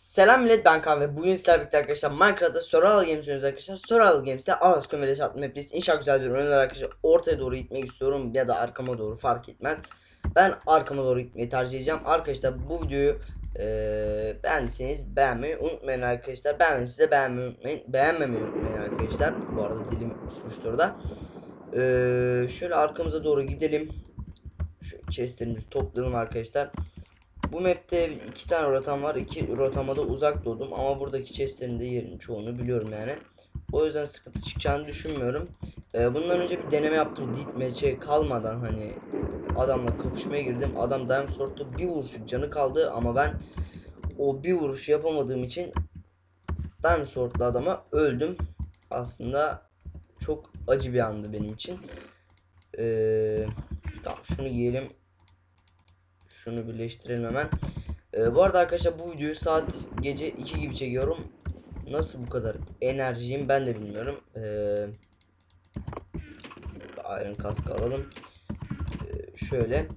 Selam millet ben Kaan ve bugün sizlerle birlikte arkadaşlar Minecraft'ta Survival Games arkadaşlar. Survival Games'te Alas Kömeleş atma hepiniz. İnşallah güzel bir oyun olur arkadaşlar. Ortaya doğru gitmek istiyorum ya da arkama doğru fark etmez. Ben arkama doğru gitmeyi tercih edeceğim. Arkadaşlar bu videoyu eee beğendiyseniz beğenmeyi unutmayın arkadaşlar. Beğenmediyseniz de beğenmeyi unutmayın. Beğenmemeyi unutmayın arkadaşlar. Bu arada dilim sürçtü orada. Eee şöyle arkamıza doğru gidelim. Şu chestlerimizi toplayalım arkadaşlar. Bu map'te iki tane rotam var. İki rotama da uzak doğdum ama buradaki chestlerin de yerinin çoğunu biliyorum yani. O yüzden sıkıntı çıkacağını düşünmüyorum. Ee, bundan önce bir deneme yaptım. Dit match'e kalmadan hani adamla kapışmaya girdim. Adam Diamond Sword'da bir vuruşluk canı kaldı ama ben o bir vuruş yapamadığım için Diamond Sword'la adama öldüm. Aslında çok acı bir andı benim için. Ee, tamam şunu yiyelim. Şunu birleştirelim hemen. Ee, bu arada arkadaşlar bu videoyu saat gece 2 gibi çekiyorum. Nasıl bu kadar enerjiyim ben de bilmiyorum. Ee, Iron kask alalım. Ee, şöyle.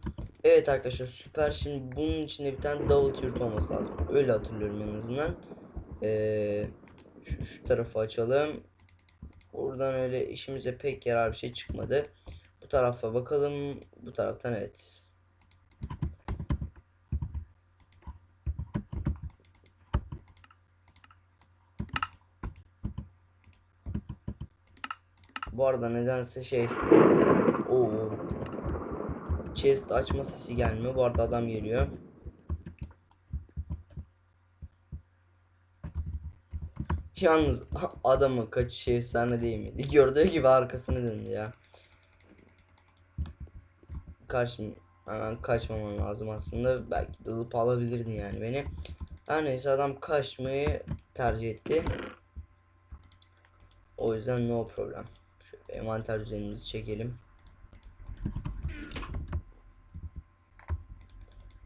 Evet arkadaşlar süper. Şimdi bunun içinde bir tane double tier olması lazım. Öyle hatırlıyorum en azından. Ee, şu, şu tarafı açalım. Buradan öyle işimize pek yarar bir şey çıkmadı. Bu tarafa bakalım. Bu taraftan evet. Bu arada nedense şey o chest açma sesi gelmiyor. Bu arada adam geliyor. Yalnız adamın kaçışı efsane değil miydi? Gördüğü gibi arkasını döndü ya. Karşı hemen kaçmaman lazım aslında. Belki dalıp alabilirdin yani beni. Her neyse adam kaçmayı tercih etti. O yüzden no problem. Şöyle envanter düzenimizi çekelim.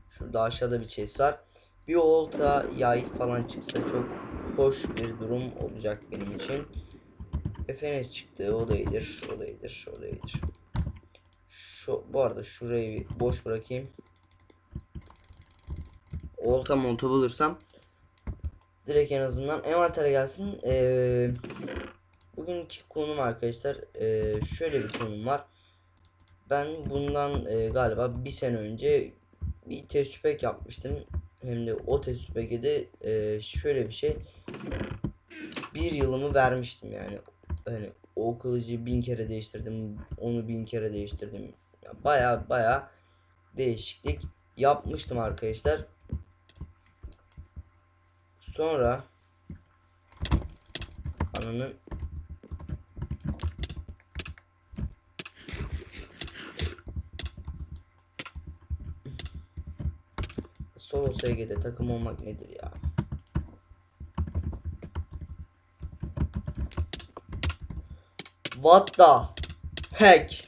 Şurada aşağıda bir chest var. Bir olta yay falan çıksa çok hoş bir durum olacak benim için. FNS çıktı. O da iyidir. O da iyidir. O da iyidir. Şu, bu arada şurayı boş bırakayım. Olta molta bulursam direkt en azından envantere gelsin. Ee, bugünkü konum arkadaşlar ee, şöyle bir konum var. Ben bundan ee, galiba bir sene önce bir test pack yapmıştım. Hem de o test pack'e de ee, şöyle bir şey bir yılımı vermiştim yani. Hani o kılıcı bin kere değiştirdim. Onu bin kere değiştirdim. Baya baya değişiklik yapmıştım arkadaşlar. Sonra ananın Solo SG'de takım olmak nedir ya? What the heck?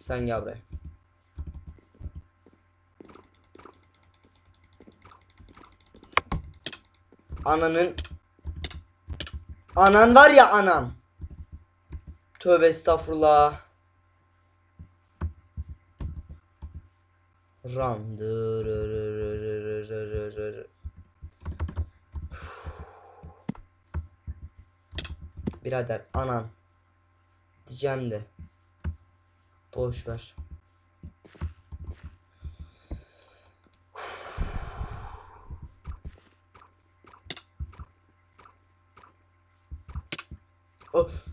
Sen gel buraya. Ananın Anan var ya anan. Tövbe estağfurullah. Run. Birader anam. Diyeceğim de. Boş ver. Of.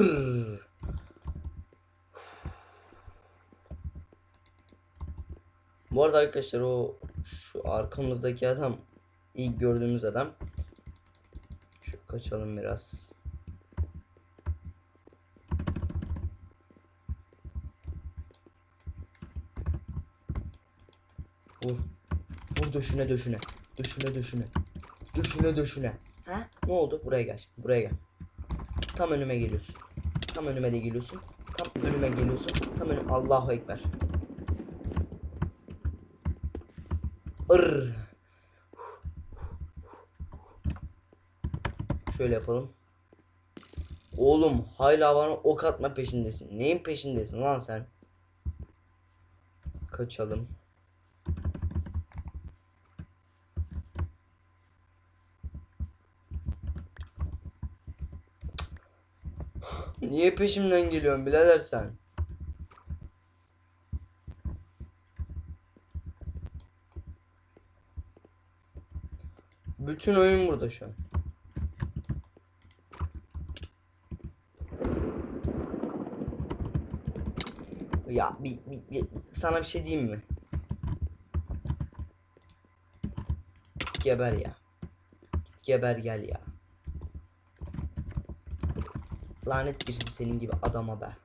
Irr. Bu arada arkadaşlar o şu arkamızdaki adam ilk gördüğümüz adam. Şu kaçalım biraz. Vur. Vur döşüne döşüne. Döşüne döşüne. Döşüne döşüne. Ha? Ne oldu? Buraya gel. Buraya gel. Tam önüme geliyorsun. Tam önüme de geliyorsun. Tam önüme geliyorsun. Tam önüme. Allahu Ekber. Irr. Şöyle yapalım. Oğlum hala bana ok atma peşindesin. Neyin peşindesin lan sen? Kaçalım. Niye peşimden geliyorsun birader sen? Bütün oyun burada şu an. Ya bir, bir, bir- sana bir şey diyeyim mi? Geber ya. Git geber gel ya. Lanet birisi senin gibi adama be.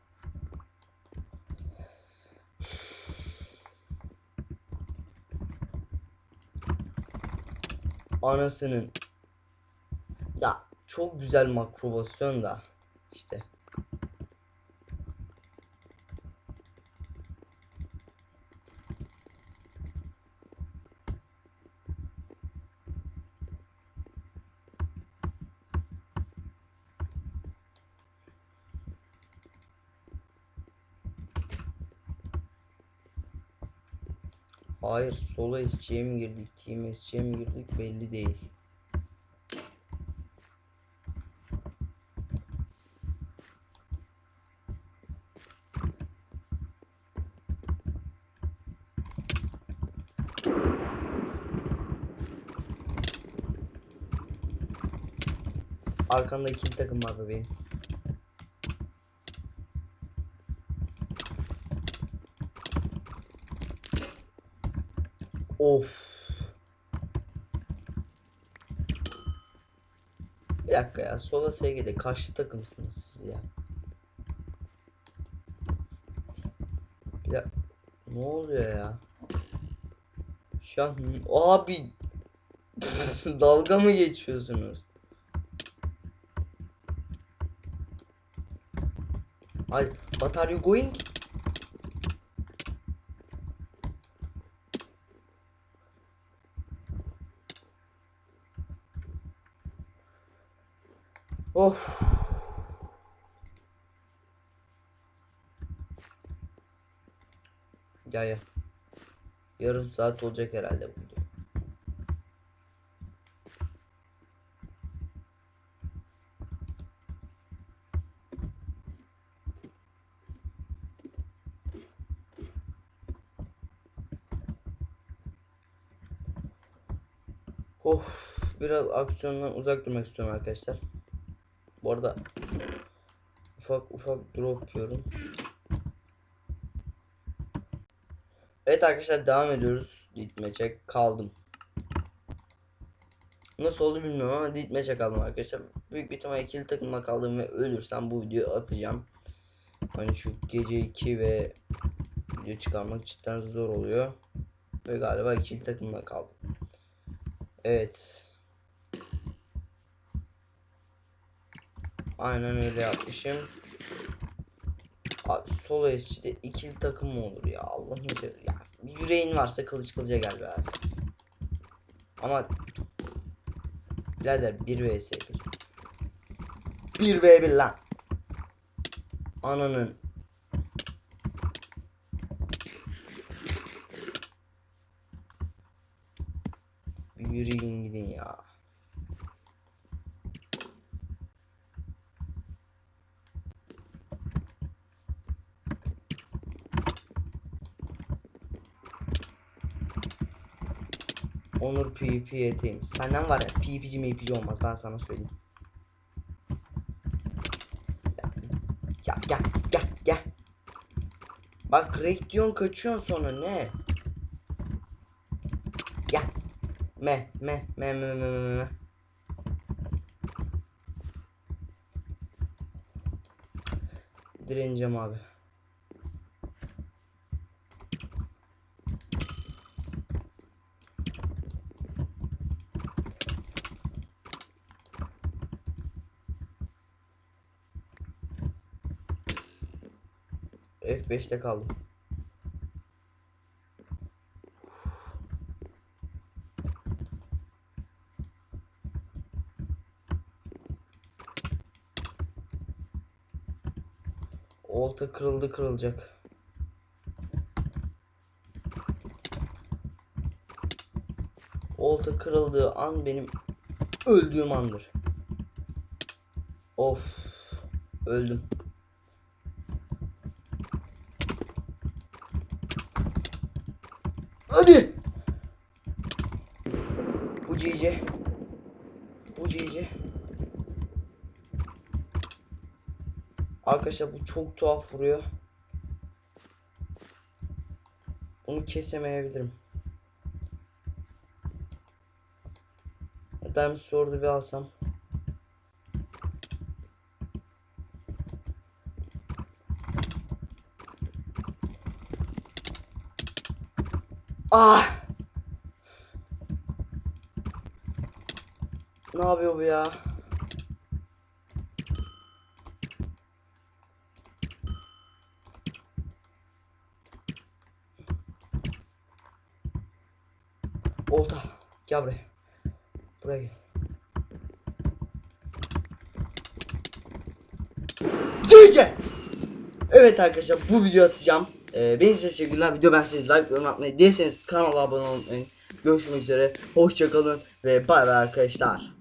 Anasının. Ya çok güzel makrobasyon da Hayır solo SC'ye mi girdik team SC'ye mi girdik belli değil. Arkanda iki takım var bebeğim. Of. Bir dakika ya. Sola SG'de karşı takımsınız siz ya. Ya ne oluyor ya? Ya abi dalga mı geçiyorsunuz? Ay, what are going? Of. Gel gel. Yarım saat olacak herhalde bu video. Of, biraz aksiyondan uzak durmak istiyorum arkadaşlar. Bu arada ufak ufak drop yiyorum. Evet arkadaşlar devam ediyoruz. Ditmeçe kaldım. Nasıl oldu bilmiyorum ama ditmeçe kaldım arkadaşlar. Büyük bir ihtimalle ikili takımla kaldım ve ölürsem bu videoyu atacağım. Hani şu gece 2 ve video çıkarmak cidden zor oluyor. Ve galiba ikili takımla kaldım. Evet. Aynen öyle yapmışım. Abi solo SC'de ikili takım mı olur ya seversen. Ya yüreğin varsa kılıç kılıca gel be abi. Ama Birader 1 vs 1 1 v 1 lan Ananın Bir yürüyün gidin ya Onur PvP yeteyim. Senden var ya PvP'ci MP'ci olmaz ben sana söyleyeyim. Ya gel gel gel. Bak Rek diyorsun kaçıyorsun sonra ne? Gel. Me me me me me me me. Direneceğim abi. F5'te kaldım. Olta kırıldı kırılacak. Olta kırıldığı an benim öldüğüm andır. Of. Öldüm. Cici. Bu cici. Arkadaşlar bu çok tuhaf vuruyor. Bunu kesemeyebilirim. Diamond Sword'u bir alsam. Ah! Yapıyor bu ya? Olta. Gel buraya. Buraya gel. Cici! Evet arkadaşlar bu video atacağım. Ee, beni size teşekkürler. Video ben siz like atmayı değilseniz kanala abone olmayı. Görüşmek üzere. Hoşçakalın ve bay bay arkadaşlar.